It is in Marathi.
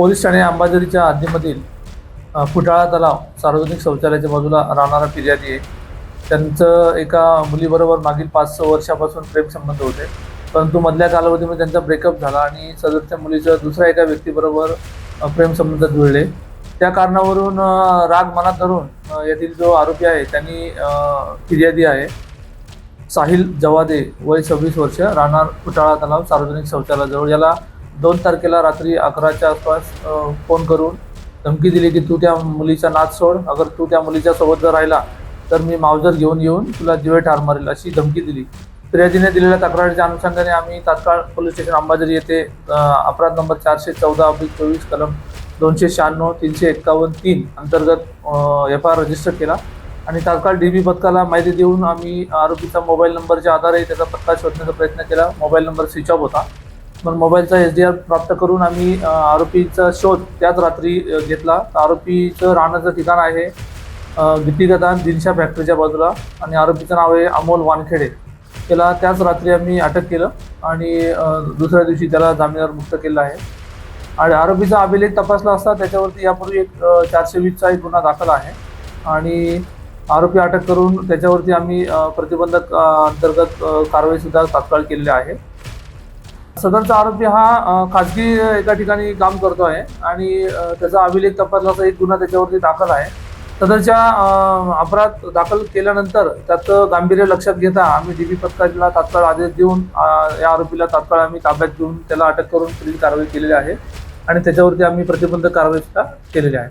पोलीस ठाणे अंबाझरीच्या हद्दीमधील फुटाळा तलाव सार्वजनिक शौचालयाच्या बाजूला राहणारा फिर्यादी आहे. त्यांचं एका मुलीबरोबर मागील पाच सहा वर्षापासून प्रेमसंबंध होते. परंतु मधल्या कालावधीमध्ये त्यांचा ब्रेकअप झाला आणि सदरच्या मुलीचं दुसऱ्या एका व्यक्तीबरोबर प्रेमसंबंध जुळले. त्या कारणावरून राग मनात धरून येथील यातील जो आरोपी आहे त्यांनी फिर्यादी आहे. साहिल जवादे वय सव्वीस वर्ष राहणार फुटाळा तलाव सार्वजनिक शौचालयाजवळ. याला दोन तारखेला रात्री अकराच्या आसपास फोन करून धमकी दिली की तू त्या मुलीचा नाच सोड. अगर तू त्या मुलीच्या सोबत जर राहिला तर मी मावजर घेऊन येऊन तुला जीवे ठार मारेल अशी धमकी दिली. फिर्यादीने दिलेल्या तक्रारीच्या अनुषंगाने आम्ही तात्काळ पोलीस स्टेशन अंबाझरी येथे अपराध नंबर चारशे चौदा अब्लिक चोवीस कलम दोनशे शहाण्णव तीनशे एक्कावन्न तीन अंतर्गत एफ आय आर रजिस्टर केला आणि तात्काळ डी बी पथकाला माहिती देऊन आम्ही आरोपीचा मोबाईल नंबरच्या आधारे त्याचा पत्ता शोधण्याचा प्रयत्न केला. मोबाईल नंबर स्विच ऑफ होता. पण मोबाईलचा एस डी आर प्राप्त करून आम्ही आरोपीचा शोध त्याच रात्री घेतला. तर आरोपीचं राहण्याचं ठिकाण आहे अ, गिट्टीगदान दिनशा फॅक्टरीच्या बाजूला आणि आरोपीचं नाव आहे अमोल वानखेडे. त्याला त्याच रात्री आम्ही अटक केलं आणि दुसऱ्या दिवशी त्याला जामिनावर मुक्त केलं आहे. आणि आरोपीचा अभिलेख तपासला असता त्याच्यावरती यापूर्वी एक चारशे वीसचा एक गुन्हा दाखल आहे. आणि आरोपी अटक करून त्याच्यावरती आम्ही प्रतिबंधक अंतर्गत कारवाईसुद्धा तात्काळ केलेली आहे. सदरचा आरोपी हा खाजगी एका ठिकाणी काम करतो आहे आणि त्याचा अभिलेख तपासण्याचा एक गुन्हा त्याच्यावरती दाखल आहे. सदरच्या अपराध दाखल केल्यानंतर त्याचं गांभीर्य लक्षात घेता आम्ही डी बी पथकाला तात्काळ आदेश देऊन या आरोपीला तात्काळ आम्ही ताब्यात घेऊन त्याला अटक करून पुढील कारवाई केलेली आहे. आणि त्याच्यावरती आम्ही प्रतिबंधक कारवाई सुद्धा केलेली आहे.